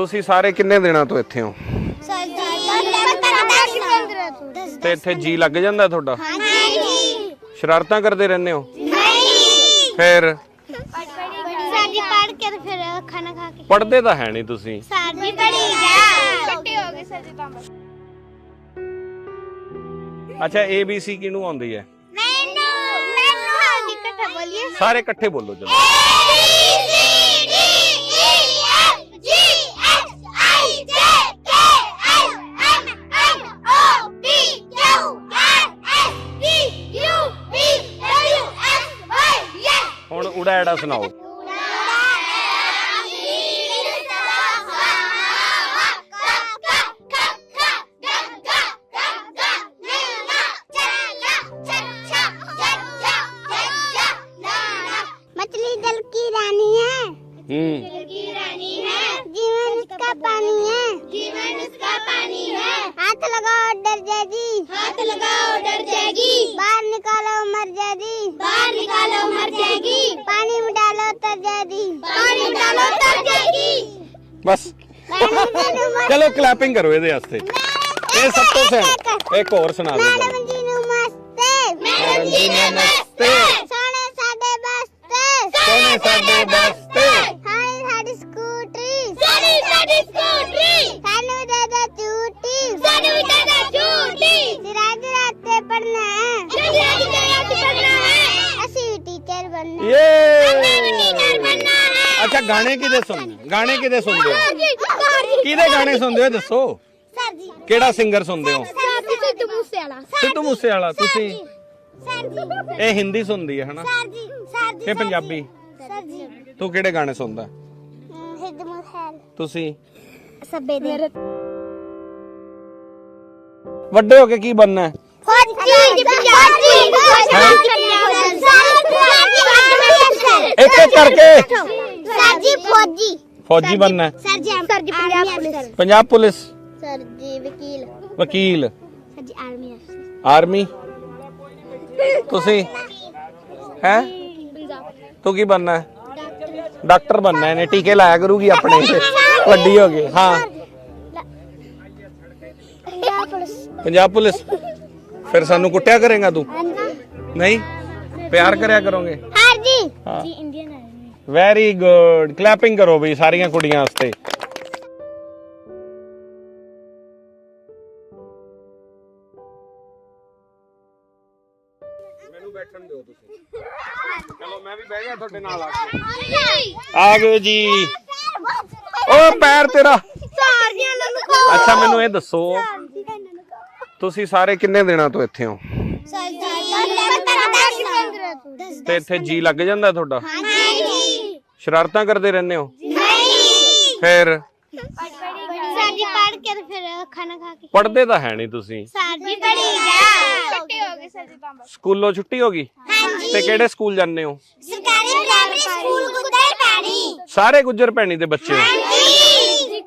ਤੁਸੀਂ ਸਾਰੇ ਕਿੰਨੇ ਦਿਨਾਂ ਤੋਂ ਇੱਥੇ ਹੋ? ਸਰ ਜੀ ਤੇ। ਇੱਥੇ ਜੀ ਲੱਗ ਜਾਂਦਾ ਤੁਹਾਡਾ? ਹਾਂਜੀ। ਸ਼ਰਾਰਤਾਂ ਕਰਦੇ ਰਹਿੰਦੇ ਹੋ? ਨਹੀਂ। ਫਿਰ? ਜੀ ਪੜ ਕੇ ਤੇ ਫਿਰ ਖਾਣਾ ਖਾ ਕੇ। ਪੜ੍ਹਦੇ ਤਾਂ ਹੈ ਨਹੀਂ ਤੁਸੀਂ। ਜੀ ਪੜੀ ਗਿਆ ਛੁੱਟੀ ਹੋ ਗਈ ਸਰ ਜੀ ਤਾਂ ਬਸ। ਅੱਛਾ ਏ ਬੀ ਸੀ ਕਿਹਨੂੰ ਆਉਂਦੀ ਹੈ? ਮੈਨੂੰ ਮੈਨੂੰ ਹਾਂਜੀ ਇਕੱਠਾ ਬੋਲੀਏ। ਸਾਰੇ ਇਕੱਠੇ ਬੋਲੋ ਜਲਦੀ ਐੜਾ ਸੁਣਾਓ मछली जल की रानी है ਹੂੰ की रानी है जीवन उसका पानी है जीवन उसका पानी है हाथ लगाओ डर जाएगी हाथ लगाओ डर जाएगी बाहर निकालो मर जाएगी बाहर निकालो मर जाएगी पानी में डालो तर जाएगी पानी में डालो तर जाएगी ਬਸ ਚਲੋ ਕਲੈਪਿੰਗ ਕਰੋ ਇਹਦੇ ਵਾਸਤੇ ਇਹ ਸਭ ਤੋਂ ਸੈਣ ਇੱਕ ਹੋਰ ਸੁਣਾ ਦਿਓ मैडम जी नमस्ते मैडम जी नमस्ते। सोने साडे बस्ते ਸੋਹਣੇ ਸਾਡੇ ਬਸਤੇ हाय साडी स्कूटरी साडी साडी स्कूटरी ਟੀਚਰ ਅੱਛਾ ਗਾਣੇ ਕਿਹਦੇ ਸੁਣਦੇ ਗਾਣੇ ਕਿਹਦੇ ਸੁਣਦੇ ਹੋ ਕਿਹਦੇ ਗਾਣੇ ਸੁਣਦੇ ਹੋ ਇਹ ਦੱਸੋ ਸਰ ਜੀ ਕਿਹੜਾ ਸਿੰਗਰ ਸੁਣਦੇ ਹੋ ਸਿੱਧੂ ਮੂਸੇ ਵਾਲਾ ਸਿੱਧੂ ਮੂਸੇ ਵਾਲਾ ਤੁਸੀਂ ਸਰ ਜੀ ਇਹ ਹਿੰਦੀ ਸੁਣਦੀ ਹੈ ਹਨਾ ਸਰ ਜੀ ਸਰ ਜੀ ਇਹ ਪੰਜਾਬੀ ਸਰ ਜੀ ਤੂੰ ਕਿਹੜੇ ਗਾਣੇ ਸੁਣਦਾ ਸਿੱਧੂ ਮੂਸੇ ਤੁਸੀਂ ਸੱਬੇ ਦੇ ਵੱਡੇ ਹੋ ਕੇ ਕੀ ਬਣਨਾ ਹੈ ਫੌਜੀ ਇੱਕ ਇੱਕ ਕਰਕੇ। ਸਰ ਜੀ ਫੌਜੀ ਫੌਜੀ ਬਣਨਾ ਹੈ। Sir ji sir ji Punjab police. Punjab police. Sir ji ਵਕੀਲ। ਵਕੀਲ। ਸਰ ਜੀ ਆਰਮੀ ਆਰਮੀ। ਤੁਸੀਂ? ਹੈ? ਤੂੰ ਕੀ ਬਣਨਾ ਹੈ? ਡਾਕਟਰ ਬਣਨਾ ਹੈ ਨੇ ਟੀਕੇ ਲਾਇਆ ਕਰੂਗੀ ਆਪਣੇ। ਤੇ ਵੱਡੀ ਹੋ ਗਈ। ਹਾਂ। ਪੰਜਾਬ ਪੁਲਿਸ। ਪੰਜਾਬ ਪੁਲਿਸ। ਫਿਰ ਸਾਨੂੰ ਕੁੱਟਿਆ ਕਰੇਗਾ ਤੂੰ? ਨਹੀਂ? ਪਿਆਰ ਕਰਿਆ ਕਰੋਗੇ। ਹਾਂ। ਜੀ ਹਾਂ ਜੀ Indian army very good clapping ਕਰੋ ਬਈ ਸਾਰੀਆਂ ਕੁੜੀਆਂ ਵਾਸਤੇ। ਮੈਨੂੰ ਬੈਠਣ ਦਿਓ ਤੁਸੀਂ। ਚਲੋ ਮੈਂ ਵੀ ਬਹਿ ਗਿਆ ਤੁਹਾਡੇ ਨਾਲ ਆ ਕੇ। ਆ ਗਏ ਜੀ। ਓ ਪੈਰ ਤੇਰਾ। ਸਾਰੀਆਂ ਨੂੰ ਅੱਛਾ ਮੈਨੂੰ ਇਹ ਦੱਸੋ। ਤੁਸੀਂ ਸਾਰੇ ਕਿੰਨੇ ਦਿਨਾਂ ਤੋਂ ਇੱਥੇ ਹੋ? ਤੇ ਇੱਥੇ ਜੀ ਲੱਗ ਜਾਂਦਾ ਤੁਹਾਡਾ? ਹਾਂਜੀ। ਸ਼ਰਾਰਤਾਂ ਕਰਦੇ ਰਹਿੰਦੇ ਹੋ? ਨਹੀਂ ਫਿਰ? ਸਰ ਜੀ ਪੜ ਕੇ ਤੇ ਫਿਰ ਖਾਣਾ ਖਾ ਕੇ। ਪੜ੍ਹਦੇ ਤਾਂ ਹੈ ਨਹੀਂ ਤੁਸੀਂ। ਸਰ ਜੀ। ਪੜੀ ਗਿਆ ਛੁੱਟੀ ਹੋ ਗਈ ਸਰ ਜੀ ਤਾਂ ਸਕੂਲੋਂ ਛੁੱਟੀ ਹੋ ਗਈ? ਹਾਂਜੀ। ਤੇ ਕਿਹੜੇ ਸਕੂਲ ਜਾਂਦੇ ਹੋ? ਸਰਕਾਰੀ ਪ੍ਰਾਇਮਰੀ ਸਕੂਲ ਗੁੱਦਰ ਪਾਣੀ। ਸਾਰੇ ਗੁੱਜਰ ਭੈਣੀ ਦੇ ਬੱਚੇ? ਹੋ ਹਾਂਜੀ।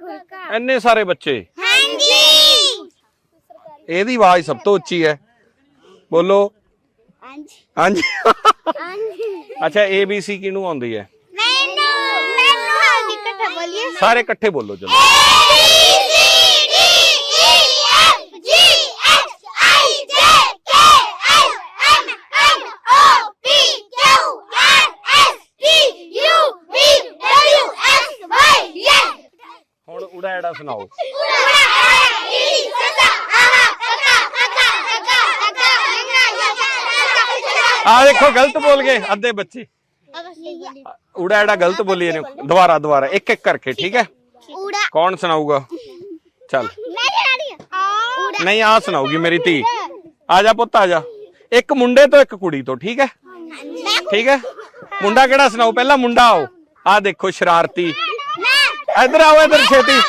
ਇੰਨੇ ਸਾਰੇ ਬੱਚੇ? ਹਾਂਜੀ। ਇਹਦੀ ਆਵਾਜ਼ ਸਭ ਤੋਂ ਉੱਚੀ ਹੈ। ਬੋਲੋ। ਹਾਂਜੀ। ਹਾਂਜੀ। ਹਾਂਜੀ। ਅੱਛਾ ਏ ਬੀ ਸੀ ਕਿਹਨੂੰ ਆਉਂਦੀ ਹੈ? ਮੈਨੂੰ ਮੈਨੂੰ ਹਾਂਜੀ ਇਕੱਠਾ ਬੋਲੀਏ। ਸਾਰੇ ਇਕੱਠੇ ਬੋਲੋ ਜਲਦੀ। ਹੁਣ ਉੜਾ ਐੜਾ ਸੁਣਾਓ ਆ ਦੇਖੋ ਗਲਤ ਬੋਲ ਗਏ ਅੱਧੇ ਬੱਚੇ। ਉੜਾ ਐੜਾ ਗਲਤ ਬੋਲੀ ਨੇ ਦੁਬਾਰਾ ਦੁਬਾਰਾ ਇੱਕ ਇੱਕ ਕਰਕੇ ਠੀਕ ਹੈ? ਊੜਾ ਕੌਣ ਸੁਣਾਊਗਾ? ਚੱਲ। ਮੈਂ ਨਹੀਂ ਆ ਸੁਣਾਊਗੀ ਮੇਰੀ ਧੀ। ਆ ਜਾ ਪੁੱਤ ਆ ਜਾ। ਇੱਕ ਮੁੰਡੇ ਤੋਂ ਇੱਕ ਕੁੜੀ ਤੋਂ ਠੀਕ ਹੈ? ਠੀਕ ਹੈ? ਮੁੰਡਾ ਕਿਹੜਾ ਸੁਣਾਓ ਪਹਿਲਾਂ ਮੁੰਡਾ ਆਓ। ਆ ਦੇਖੋ ਸ਼ਰਾਰਤੀ। ਇੱਧਰ ਆਓ ਇੱਧਰ ਛੇਤੀ।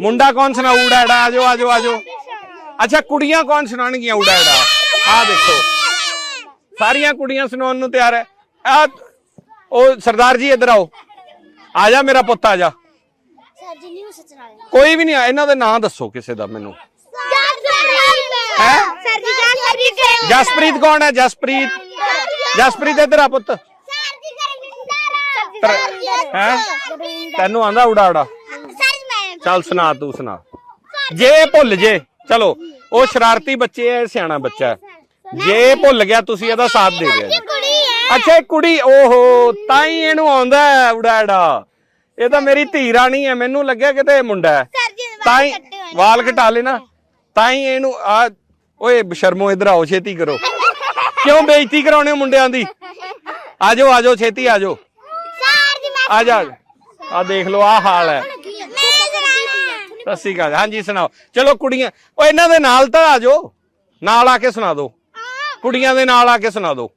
ਮੁੰਡਾ ਕੌਣ ਸੁਣਾਊ? ਉੜਾ ਐੜਾ ਆਜੋ ਆਜੋ ਆਜੋ ਅੱਛਾ ਕੁੜੀਆਂ ਕੌਣ ਸੁਣਾਣਗੀਆਂ ਉੜਾ ਐੜਾ ਆ ਦੇਖੋ। ਸਾਰੀਆਂ ਕੁੜੀਆਂ ਸੁਣਾਉਣ ਨੂੰ ਤਿਆਰ ਹੈ ਆ ਉਹ ਸਰਦਾਰ ਜੀ ਇੱਧਰ ਆਓ ਆ ਜਾ ਮੇਰਾ ਪੁੱਤ ਆ ਜਾ ਸਰ ਜੀ ਨਿਊ ਸਚਨਾ ਕੋਈ ਵੀ ਨਹੀਂ ਆ ਇਹਨਾਂ ਦੇ ਨਾਂ ਦੱਸੋ ਕਿਸੇ ਦਾ ਮੈਨੂੰ ਹੈ ਸਰ ਜੀ ਸਰ ਜੀ ਜਸਪ੍ਰੀਤ ਕੌਣ ਹੈ ਜਸਪ੍ਰੀਤ ਜਸਪ੍ਰੀਤ ਇੱਧਰ ਆ ਪੁੱਤ ਸਰ ਜੀ ਹੈ ਤੈਨੂੰ ਆਂਦਾ ਉਡਾ ਉਡਾ ਚੱਲ ਸੁਣਾ ਤੂੰ ਸੁਣਾ ਜੇ ਭੁੱਲ ਜੇ ਚਲੋ ਉਹ ਸ਼ਰਾਰਤੀ ਬੱਚੇ ਐ ਸਿਆਣਾ ਬੱਚਾ ਹੈ। ਜੇ ਭੁੱਲ ਗਿਆ ਤੁਸੀਂ ਇਹਦਾ ਸਾਥ ਦੇ ਦਿਓ। ਅੱਛਾ ਇਹ ਕੁੜੀ ਓਹੋ ਤਾਂ ਹੀ ਇਹਨੂੰ ਆਉਂਦਾ ਹੈ ਉਡਾੜਾ ਇਹ ਤਾਂ ਮੇਰੀ ਧੀ ਰਾਣੀ ਹੈ ਮੈਨੂੰ ਲੱਗਿਆ ਕਿਤੇ ਇਹ ਮੁੰਡਾ ਹੈ। ਨੇ ਤਾਂ ਹੀ ਵਾਲ ਕਟਾ ਲੈਣਾ ਤਾਂ ਹੀ ਇਹਨੂੰ ਆ ਓਏ ਬਸ਼ਰਮੋ ਇਧਰ ਆਓ ਛੇਤੀ ਕਰੋ। ਕਿਉਂ ਬੇਇੱਜ਼ਤੀ ਕਰਾਉਣੇ ਹੋ ਮੁੰਡਿਆਂ ਦੀ? ਆਜੋ ਆਜੋ ਛੇਤੀ ਆਜੋ ਆ ਜਾ। ਆ ਦੇਖ ਲਓ ਆ ਹਾਲ ਹੈ। ਸ਼੍ਰੀ ਅਕਾਲ। ਹਾਂਜੀ ਸੁਣਾਓ। ਚਲੋ ਕੁੜੀਆਂ ਓ ਇਹਨਾਂ ਦੇ ਨਾਲ ਤਾਂ ਆਜੋ ਨਾਲ ਆ ਕੇ ਸੁਣਾ ਦਿਓ ਕੁੜੀਆਂ ਦੇ ਨਾਲ ਆ ਕੇ ਸੁਣਾ ਦਿਓ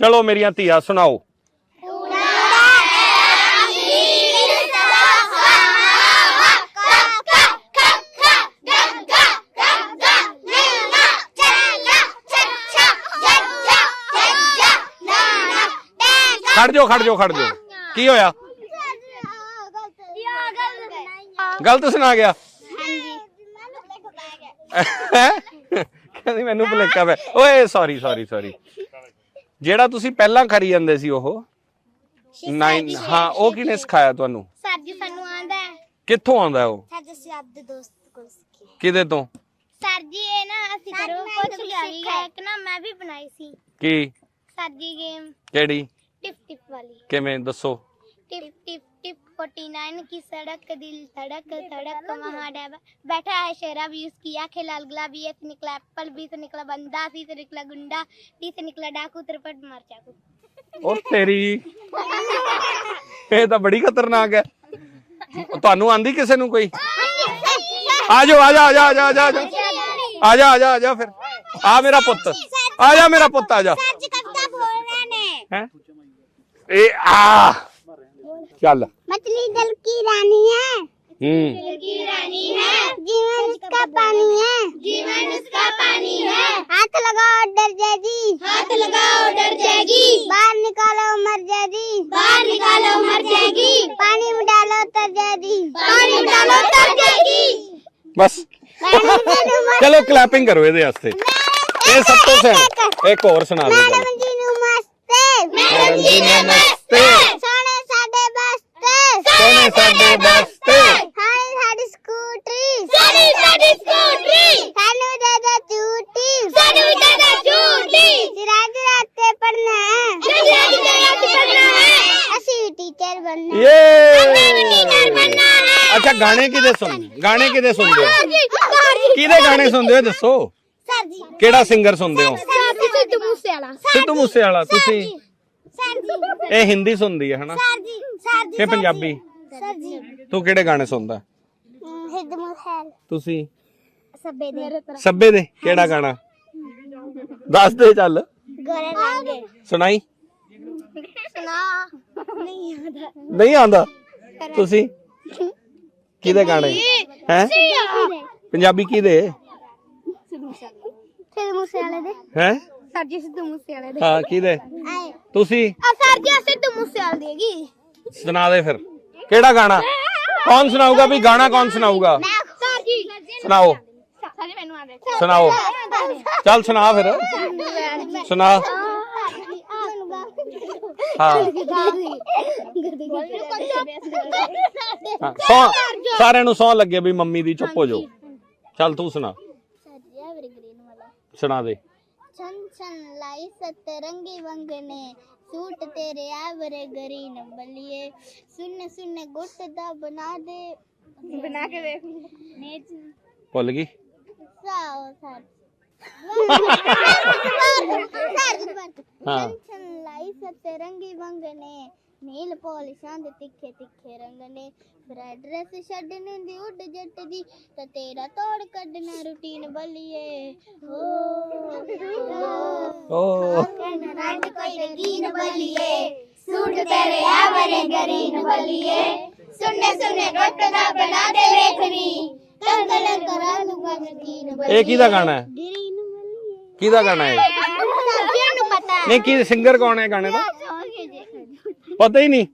ਚਲੋ ਮੇਰੀਆਂ ਧੀਆਂ ਸੁਣਾਓ। ਖੜ ਜਾਓ ਖੜ ਜਾਓ ਖੜ ਜਾਓ। ਕੀ ਹੋਇਆ? ਗਲਤ ਸੁਣਾ ਗਿਆ। ਹੈਂ? ਕਹਿੰਦੀ ਮੈਨੂੰ ਭੁਲੇਖਾ ਪਿਆ। ਓਏ ਸੌਰੀ ਸੌਰੀ ਸੌਰੀ ਜਿਹੜਾ ਤੁਸੀਂ ਪਹਿਲਾਂ ਖਰੀ ਜਾਂਦੇ ਸੀ ਉਹ? ਨਾਈਨ ਹਾਂ ਉਹ ਕਿਨੇ ਸਿਖਾਇਆ ਤੁਹਾਨੂੰ? ਸਾਡੀ ਸਾਨੂੰ ਆਂਦਾ ਹੈ। ਕਿੱਥੋਂ ਆਉਂਦਾ ਉਹ? ਸਾਡੇ ਦੋਸਤ ਕੋਲ ਸਿੱਖੀ। ਕਿਹਦੇ ਤੋਂ? ਸਰ ਜੀ ਇਹ ਨਾ ਅਸੀਂ ਕਰੋ ਕੁਝ ਲਿਆਈ ਹੈ ਇੱਕ ਨਾ ਮੈਂ ਵੀ ਬਣਾਈ ਸੀ। ਕੀ? ਸਾਡੀ ਗੇਮ ਕਿਹੜੀ? ਟਿਪ ਟਿਪ ਵਾਲੀ। ਕਿਵੇਂ? ਦੱਸੋ। टिप टिप टिप फोर्टी नाइन की सड़क दिल धड़क धड़क वहाँ डैबा बैठा है शेरा भी उसकी आंखें लाल गुलाब भी एक निकला एप्पल भी से निकला बंदा सी से निकला गुंडा सी से निकला डाकू त्रिपट मार चाकू ਉਹ ਤੇਰੀ ਇਹ ਤਾਂ ਬੜੀ ਖਤਰਨਾਕ ਹੈ ਤੁਹਾਨੂੰ ਆਂਦੀ ਕਿਸੇ ਨੂੰ ਕੋਈ ਆ ਜਾਓ ਆ ਜਾ ਆ ਜਾ ਆ ਜਾ ਆ ਜਾ ਆ ਜਾ ਆ ਜਾ ਆ ਜਾ ਫਿਰ ਆ ਮੇਰਾ ਪੁੱਤ ਆ ਜਾ ਮੇਰਾ ਪੁੱਤ ਆ ਜਾ ਸੱਚ ਕਵਤਾ ਬੋਲ ਰਹੇ ਨੇ ਹੈ ਇਹ ਆ ਚੱਲ मछली जल की रानी है ਹੂੰ की रानी है जीवन उसका पानी है जीवन उसका पानी है हाथ लगाओ डर जाएगी हाथ लगाओ डर जाएगी बाहर निकालो मर जाएगी बाहर निकालो मर जाएगी पानी में डालो तर जाएगी पानी में डालो तर जाएगी ਬਸ ਚਲੋ ਕਲੈਪਿੰਗ ਕਰੋ ਇਹਦੇ ਵਾਸਤੇ ਇਹ ਸਭ ਤੋਂ ਸੈਨ ਇੱਕ ਹੋਰ ਸੁਣਾ ਦਿਓ मैडम ਚਲੋ। जी नमस्ते ਮੈਡਮ ਜੀ ਨਮਸਤੇ ਸਕੂਟਰੀ। ਅੱਛਾ ਗਾਣੇ ਕਿਦੇ ਸੁਣਦੇ? ਗਾਣੇ ਕਿਦੇ ਸੁਣਦੇ ਹੋ? ਕਿਹਦੇ ਗਾਣੇ ਸੁਣਦੇ ਹੋ? ਦੱਸੋ। ਸਰ ਜੀ। ਕਿਹੜਾ ਸਿੰਗਰ ਸੁਣਦੇ ਹੋ? ਸਿੱਧੂ ਮੂਸੇ ਵਾਲਾ ਸਿੱਧੂ ਮੂਸੇ ਵਾਲਾ ਤੁਸੀਂ ਇਹ ਹਿੰਦੀ ਸੁਣਦੀ ਹੈ ਹਨਾ? ਸਰ ਜੀ ਸਰ ਜੀ ਇਹ ਪੰਜਾਬੀ। ਸਰ ਜੀ ਤੂੰ ਕਿਹੜੇ ਗਾਣੇ ਸੁਣਦਾ? ਤੁਸੀਂ? ਸੱਬੇ ਦੇ। ਸੱਬੇ ਦੇ ਕਿਹੜਾ ਗਾਣਾ? ਦੱਸ ਦੇ ਚੱਲ। ਗੋਰੇ ਰੰਗੇ। ਸੁਣਾਈ? ਸੁਣਾ। ਨਹੀਂ ਆਦਾ ਨਹੀਂ ਆਂਦਾ ਤੁਸੀਂ? ਕਿਹਦੇ ਗਾਣੇ? ਹੈ? ਪੰਜਾਬੀ। ਕਿਹਦੇ? ਸਿੱਧੂ ਮੂਸੇ ਵਾਲੇ ਦੇ। ਹੈ? ਸਰ ਜੀ ਸਿੱਧੂ ਮੂਸੇ ਵਾਲੇ ਦੇ। ਹਾਂ ਕਿਹਦੇ? ਆਏ। ਤੁਸੀਂ? ਆ ਸਰ ਜੀ ਸਿੱਧੂ ਮੂਸੇ ਵਾਲੇ ਦੇਗੀ ਸੁਣਾ ਦੇ ਫਿਰ। ਕਿਹੜਾ ਗਾਣਾ ਕੌਣ ਸੁਣਾਊਗਾ ਵੀ ਗਾਣਾ ਕੌਣ ਸੁਣਾਊਗਾ ਸਰ ਜੀ ਸੁਣਾਓ ਸਰ ਜੀ ਮੈਨੂੰ ਆਦੇ ਸੁਣਾਓ ਚੱਲ ਸੁਣਾ ਫਿਰ ਸੁਣਾ ਹਾਂ ਹਾਂ ਸੌ ਸਾਰਿਆਂ ਨੂੰ ਸੌ ਲੱਗੇ ਵੀ ਮੰਮੀ ਦੀ ਚੁੱਪ ਹੋ ਜਾਓ ਚੱਲ ਤੂੰ ਸੁਣਾ ਸੁਣਾ ਦੇ छन छन लाई सतरंगी वंगने ਸੂਟ ਤੇਰੇ ਆਵਰ ਗਰੀ ਨੰਬਲੀਏ ਸੁਣ ਸੁਣ ਗੁੱਟ ਦਾ ਬਣਾ ਦੇ ਬਣਾ ਕੇ ਦੇਖ ਨੇ ਭੁੱਲ ਗਈ ਸਾਓ ਸਰ ਸਰ ਸਰ ਹਾਂ ਲਾਈ ਸਤ ਰੰਗੀ ਵੰਗਨੇ ਨੀਲ ਪੋਲਿਸ਼ਾਂ ਦੇ ਤਿੱਖੇ ਤਿੱਖੇ ਰੰਗ ਨੇ। ਫਿਰ ਐਡਰੈਸ ਛੱਡਣ ਦੀ ਉੱਡ ਜੱਟ ਦੀ ਤਾਂ ਤੇਰਾ ਤੋੜ ਕੱਢਣਾ ਰੁਟੀਨ ਬਲੀਏ। ਹੋ ਓ। ਰੰਗ ਕੋਈ ਰੰਗੀਨ ਬਲੀਏ। ਸੂਟ ਤੇਰੇ ਆਵਰੇ ਗਰੀਨ ਬਲੀਏ। ਸੁਣਨੇ ਸੁਣਨੇ ਦਾ ਬਣਾ ਦੇ ਵੇਖਣੀ। ਕੰਗਲ ਕਰਾ ਦੂੰਗਾ ਯਕੀਨ ਬਲੀਏ ਇਹ ਕਿਹਦਾ ਗਾਣਾ ਹੈ? ਗਰੀਨ ਬਲੀਏ। ਕਿਹਦਾ ਗਾਣਾ ਹੈ? ਨਹੀਂ ਕੀ ਸਿੰਗਰ ਕੌਣ ਹੈ ਗਾਣੇ ਦਾ? ਪਤਾ ਹੀ ਨਹੀਂ।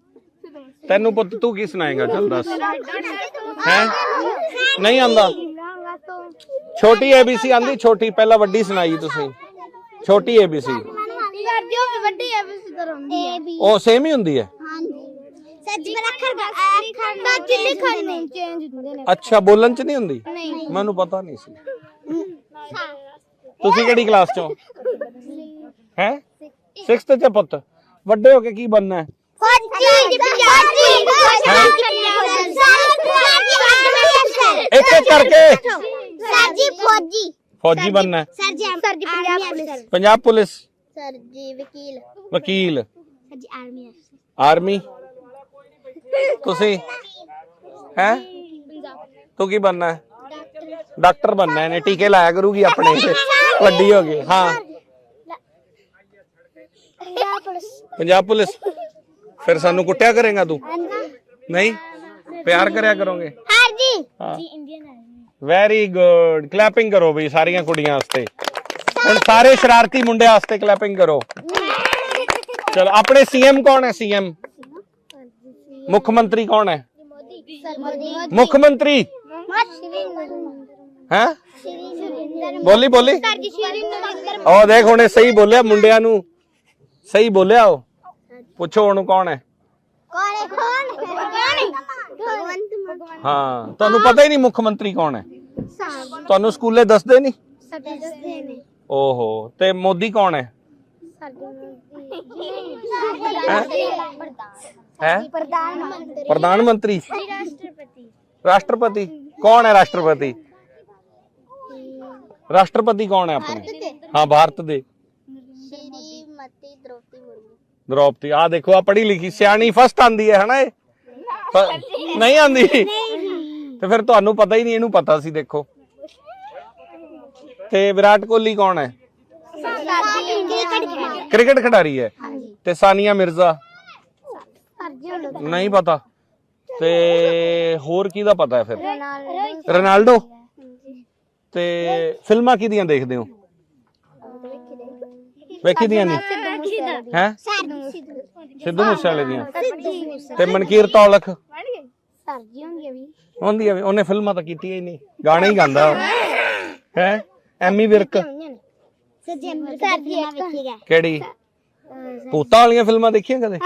ਤੈਨੂੰ ਪੁੱਤ ਤੂੰ ਕੀ ਸੁਣਾਏਗਾ? ਚੱਲ ਦੱਸ। ਹੈ? ਨਹੀਂ ਆਂਦਾ ਛੋਟੀ ਏਬੀਸੀ ਆਂਦੀ ਛੋਟੀ ਪਹਿਲਾਂ ਵੱਡੀ ਸੁਣਾਈ ਤੁਸੀਂ। ਛੋਟੀ ਏਬੀਸੀ ਕਰ ਦਿਓ ਵੀ ਵੱਡੀ ਸਿੱਧਰ ਹੁੰਦੀ ਹੈ ਉਹ ਸੇਮ ਹੀ ਹੁੰਦੀ ਹੈ? ਜੀ ਪਰ ਅੱਖਰ ਅੱਖਰ ਜੀ ਲਿਖਣ ਨੂੰ ਚੇਂਜ ਹੁੰਦੇ ਨੇ। ਅੱਛਾ ਬੋਲਣ ਚ ਨਹੀਂ ਹੁੰਦੀ? ਨਹੀਂ। ਮੈਨੂੰ ਪਤਾ ਨਹੀਂ ਸੀ। ਤੁਸੀਂ ਕਿਹੜੀ ਕਲਾਸ ਚੋਂ? ਹੈ? 6th ਚ ਪੁੱਤ ਵੱਡੇ ਹੋ ਕੇ ਕੀ ਬਣਨਾ ਹੈ ਫੌਜੀ ਇੱਕ ਇੱਕ ਕਰਕੇ ਸਰ ਜੀ ਫੌਜੀ ਫੌਜੀ ਬਣਨਾ ਹੈ sir ji sir ji Punjab police Punjab police sir ji ਵਕੀਲ ਵਕੀਲ ਸਰ ਜੀ ਆਰਮੀ ਆਰਮੀ ਤੁਸੀਂ ਹੈ ਤੂੰ ਕੀ ਬਣਨਾ ਹੈ ਡਾਕਟਰ ਬਣਨਾ ਇਹਨੇ ਟੀਕੇ ਲਾਇਆ ਕਰੂਗੀ ਆਪਣੇ ਤੇ ਵੱਡੀ ਹੋ ਗਈ ਹਾਂ ਪੰਜਾਬ ਪੁਲਿਸ ਪੰਜਾਬ ਪੁਲਿਸ। ਫਿਰ ਸਾਨੂੰ ਕੁੱਟਿਆ ਕਰੇਗਾ ਤੂੰ? ਨਹੀਂ? ਪਿਆਰ ਕਰਿਆ ਕਰੋਗੇ? ਜੀ ਹਾਂ। ਜੀ Indian army very good clapping ਕਰੋ ਬਈ ਸਾਰੀਆਂ ਕੁੜੀਆਂ ਵਾਸਤੇ। ਹੁਣ ਸਾਰੇ ਸ਼ਰਾਰਤੀ ਮੁੰਡਿਆਂ ਵਾਸਤੇ ਕਲੈਪਿੰਗ ਕਰੋ। ਚਲੋ ਆਪਣੇ ਸੀਐਮ ਕੌਣ ਹੈ ਸੀਐਮ ਮੁੱਖ ਮੰਤਰੀ ਕੌਣ ਹੈ? ਮੋਦੀ ਸਰ ਮੋਦੀ ਮੁੱਖ ਮੰਤਰੀ। ਹੈ? ਬੋਲੀ ਬੋਲੀ। ਉਹ ਦੇਖ ਹੁਣੇ ਸਹੀ ਬੋਲਿਆ ਮੁੰਡਿਆਂ ਨੂੰ। ਸਹੀ ਬੋਲਿਆ ਉਹ। ਪੁੱਛੋ ਉਹਨੂੰ ਕੌਣ ਹੈ? ਕੌਣ ਹੈ? ਕੌਣ ਭਗਵੰਤ ਮਾਨ। ਹਾਂ ਤੁਹਾਨੂੰ ਪਤਾ ਹੀ ਨਹੀਂ ਮੁੱਖ ਮੰਤਰੀ ਕੌਣ ਹੈ। ਸਾਹਿਬ ਤੁਹਾਨੂੰ ਸਕੂਲੇ ਦੱਸਦੇ ਨਹੀਂ? ਸਾਡੇ ਦੱਸਦੇ ਨੇ। ਓਹੋ ਤੇ ਮੋਦੀ ਕੌਣ ਹੈ? ਹੈ? ਪ੍ਰਧਾਨ ਮੰਤਰੀ। ਪ੍ਰਧਾਨ ਮੰਤਰੀ। ਰਾਸ਼ਟਰਪਤੀ। ਰਾਸ਼ਟਰਪਤੀ। ਕੌਣ ਹੈ ਰਾਸ਼ਟਰਪਤੀ? ਰਾਸ਼ਟਰਪਤੀ ਕੌਣ ਹੈ ਆਪਣੇ? ਹਾਂ ਭਾਰਤ ਦੇ। ਸ਼੍ਰੀਮਤੀ ਦ੍ਰੋਪਦੀ ਦ੍ਰੋਪਦੀ ਆ ਦੇਖੋ ਆ ਪੜ੍ਹੀ ਲਿਖੀ ਸਿਆਣੀ ਫਸਟ ਆਂਦੀ ਹੈ ਹਨਾ ਇਹ ਪ- ਨਹੀਂ ਆਂਦੀ ਤੇ ਫਿਰ ਤੁਹਾਨੂੰ ਪਤਾ ਹੀ ਨਹੀਂ ਇਹਨੂੰ ਪਤਾ ਸੀ ਦੇਖੋ ਤੇ ਵਿਰਾਟ ਕੋਹਲੀ ਕੌਣ ਹੈ ਕ੍ਰਿਕਟ ਖਿਡਾਰੀ ਹੈ ਤੇ ਸਾਨੀਆ ਮਿਰਜ਼ਾ ਨਹੀਂ ਪਤਾ ਤੇ ਹੋਰ ਕਿਹਦਾ ਪਤਾ ਹੈ ਫਿਰ ਰੋਨਾਲਡੋ ਤੇ ਫਿਲਮਾਂ ਕਿਹਦੀਆਂ ਦੇਖਦੇ ਹੋ ਵੇਖੀ ਦੀਆਂ ਨਹੀਂ ਹੈ? ਸਿੱਧੂ ਮੂਸੇਵਾਲੇ ਦੀਆਂ। ਤੇ ਮਨਕੀਰ ਤੌਲਖ? ਸਰ ਜੀ ਹੁੰਦੀ ਵੀ। ਹੁੰਦੀ ਆ ਵੀ। ਉਹਨੇ ਫਿਲਮਾਂ ਤਾਂ ਕੀਤੀਆਂ ਹੀ ਨਹੀਂ। ਗਾਣੇ ਹੀ ਗਾਉਂਦਾ ਹੈ? ਐਮੀ ਵਿਰਕ। ਸਰ ਜੀ ਸਰ ਜੀ ਵੇਖੀ ਗਏ। ਕਿਹੜੀ? ਭੂਤਾਂ ਵਾਲੀਆਂ ਫਿਲਮਾਂ ਦੇਖੀਆਂ ਕਦੇ?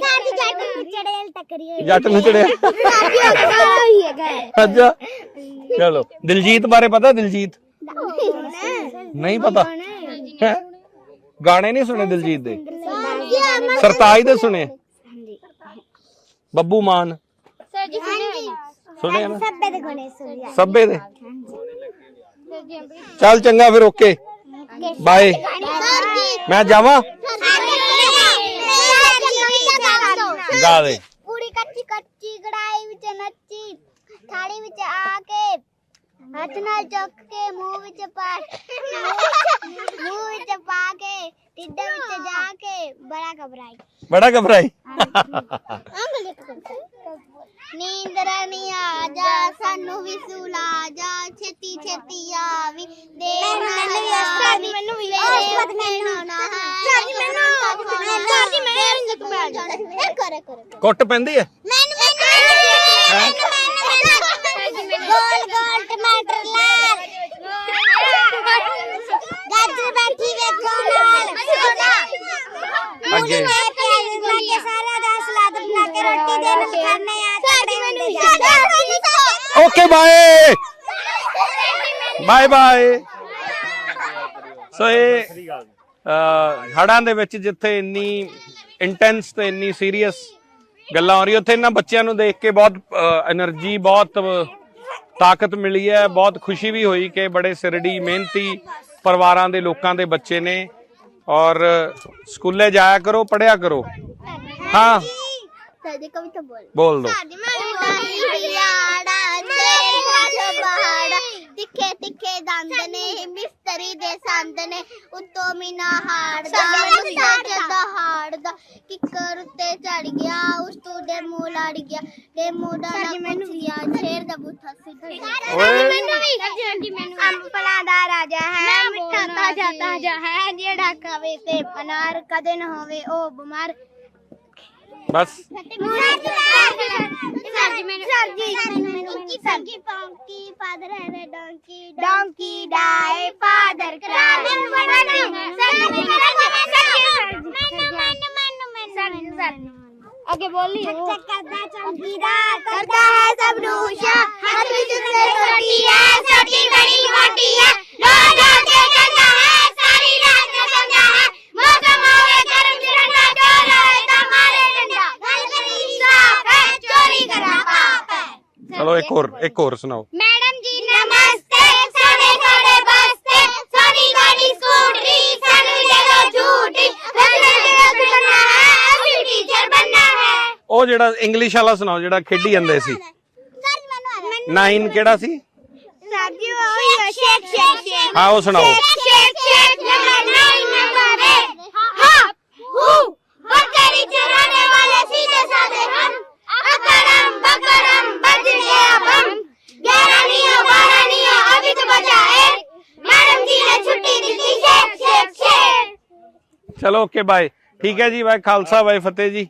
ਜੱਟ ਚੜੇਲ ਟੱਕਰੀ ਜੱਟ ਨੂੰ ਚੜਿਆ ਅੱਛਾ। ਚਲੋ। ਦਿਲਜੀਤ ਬਾਰੇ ਪਤਾ? ਦਿਲਜੀਤ? ਨਹੀਂ ਪਤਾ। ਹੈਂ? ਗਾਣੇ ਨਹੀਂ ਸੁਣੇ ਦਿਲਜੀਤ ਦੇ? ਸਰਤਾਜ ਦੇ ਸੁਣੇ? ਬੱਬੂ ਮਾਨ। ਸਰ ਜੀ ਸੁਣੇ ਨਾ? ਸੱਬੇ ਦੇ ਗਣੇ ਸੁਣਿਆ ਸੱਬੇ ਦੇ? ਚੱਲ ਚੰਗਾ ਫਿਰ ਓਕੇ। ਬਾਏ ਸਰ ਜੀ ਮੈਂ ਜਾਵਾਂ? ਗਾ ਦੇ। ਪੂਰੀ ਕੱਚੀ ਕੱਚੀ ਕੜਾਈ ਵਿੱਚ ਨੱਚੀ ਥਾਲੀ ਵਿੱਚ ਆ ਕੇ। ਹੱਥ ਨਾਲ ਚੁੱਕ ਕੇ ਮੂੰਹ ਵਿੱਚ ਪਾ ਮੂੰਹ ਵਿੱਚ ਪਾ ਕੇ ਢਿੱਡ ਵਿੱਚ ਜਾ ਕੇ ਬੜਾ ਘਬਰਾਈ। ਬੜਾ ਘਬਰਾਈ। ਨੀਂਦਰ ਨਹੀਂ ਆ ਜਾ ਸਾਨੂੰ ਵੀ ਸੁਲਾ ਜਾ ਛੇਤੀ ਛੇਤੀ ਆ ਵੀ ਦੇਰ ਨਾ ਲਗਾ ਵੀ ਮੈਨੂੰ ਵੀ ਉਸ ਮੈਨੂੰ। ਨਾ ਜੀ ਮੈਨੂੰ ਜੀ ਮੈਂ ਰਿੰਜਕ ਬੈਠ ਇਹ ਕਰੇ ਕਰੇ ਕੁੱਟ ਪੈਂਦੀ ਹੈ। ਮੈਨੂੰ ਮੈਨੂੰ ਗੋਲ ਗੋਲ ਟਮਾਟਰ ਲਾਲ ਗਾਜਰ ਬੈਠੀ ਵੇਖੋ ਨਾਲ ਕੇ ਮੈਂ ਪਿਆਜ਼ ਬਣਾ ਕੇ ਸਾਰਾ ਦਾ ਸਲਾਦ ਬਣਾ ਕੇ ਰੋਟੀ ਦੇ ਨਾਲ ਖਾਣਾ ਆ ਸਾਡੇ ਹੁੰਦੇ ਜਾਂਦੇ okay bye bye bye so ਇਹ ਹੜਾਂ ਦੇ ਵਿੱਚ ਜਿੱਥੇ ਇੰਨੀ ਇੰਟੈਂਸ ਤੇ ਇੰਨੀ ਸੀਰੀਅਸ ਗੱਲਾਂ ਹੋ ਰਹੀ ਉੱਥੇ ਇਹਨਾਂ ਬੱਚਿਆਂ ਨੂੰ ਦੇਖ ਕੇ ਬਹੁਤ એનર્ਜੀ ਬਹੁਤ ਤਾਕਤ ਮਿਲੀ ਹੈ। ਬਹੁਤ ਖੁਸ਼ੀ ਵੀ ਹੋਈ ਕਿ ਬੜੇ ਸਿਰੜੀ ਮਿਹਨਤੀ ਪਰਿਵਾਰਾਂ ਦੇ ਲੋਕਾਂ ਦੇ ਬੱਚੇ ਨੇ। ਔਰ ਸਕੂਲੇ ਜਾਇਆ ਕਰੋ ਪੜਿਆ ਕਰੋ। ਹਾਂ। ਸਾਡੀ ਕਵਿਤਾ ਦੋ ਕੋਲ ਪਹਾੜਾ। ਤਿੱਖੇ ਤਿੱਖੇ ਦੰਦ ਨੇ ਮਿਸਤਰੀ ਦੇ ਸੰਦ ਨੇ ਉੱਤੋਂ ਮੀਨਾ ਹਾੜਦਾ। ਮੈਨੂੰ ਜਦਾ ਹਾੜਦਾ। ਕਿੱਕਰ ਉੱਤੇ ਚੜ ਗਿਆ ਉਸ ਤੋਂ ਦੇ ਮੂੰਹ ਲੜ ਗਿਆ। ਦੇ ਮੂੰਹ ਦਾ ਮੈਨੂੰ ਗਿਆ ਸ਼ੇਰ ਦਾ ਬੁੱਥਾ ਸਿੱਧ ਓਏ। ਮੈਨੂੰ ਵੀ। ਅੰਬ ਫਲਾਂ ਦਾ ਰਾਜਾ ਹੈ ਮਿੱਠਾ ਤਾਜਾ ਤਾਜਾ ਹੈ ਜਿਹੜਾ ਖਾਵੇ ਤੇ ਅਨਾਰ ਕਦੇ ਨਾ ਹੋਵੇ ਉਹ ਬਿਮਾਰ। बस। आगे बोली करता है सब है छोटी बड़ी मोटी है। ਚਲੋ ਇੱਕ ਹੋਰ ਇੱਕ ਹੋਰ ਸੁਣਾਓ। ਮੈਡਮ ਜੀ ਨਮਸਤੇ ਸਾਡੇ ਸਾਡੇ ਬਸਤੇ ਸਾਡੀ ਗਾੜੀ ਸਕੂਟਰੀ ਸਾਨੂੰ ਜਦੋਂ ਝੂਟੀ ਸਾਨੂੰ ਹੈ ਅਸੀਂ ਟੀਚਰ ਬਣਨਾ ਹੈ। ਉਹ ਜਿਹੜਾ ਇੰਗਲਿਸ਼ ਵਾਲਾ ਸੁਣਾਓ ਜਿਹੜਾ ਖੇਡੀ ਜਾਂਦੇ ਸੀ। ਨਾਈਨ ਕਿਹੜਾ ਸੀ? ਸਰ ਉਹ ਸ਼ੇਕ ਸ਼ੇਕ ਸ਼ੇਕ ਹਾਂ ਉਹ ਸੁਣਾਓ। ਸ਼ੇਕ ਸ਼ੇਕ ਨੰਬਰ 9 ਨੰਬਰ 1 ਹਾਂ ਹੂ ਬੱਕਰੀ ਚਰਾਣੇ ਵਾਲੇ ਸੀਧੇ ਸਾਦੇ ਹਨ। अकरम बकरम बज गया बम ग्यारह नहीं हो बारह नहीं हो अभी तो बजा एक मैडम जी ने छुट्टी दी थी शेक शेक शेक ਚਲੋ ਓਕੇ ਬਾਏ ਠੀਕ ਹੈ ਜੀ ਬਾਏ ਖਾਲਸਾ ਬਾਏ ਫਤਿਹ ਜੀ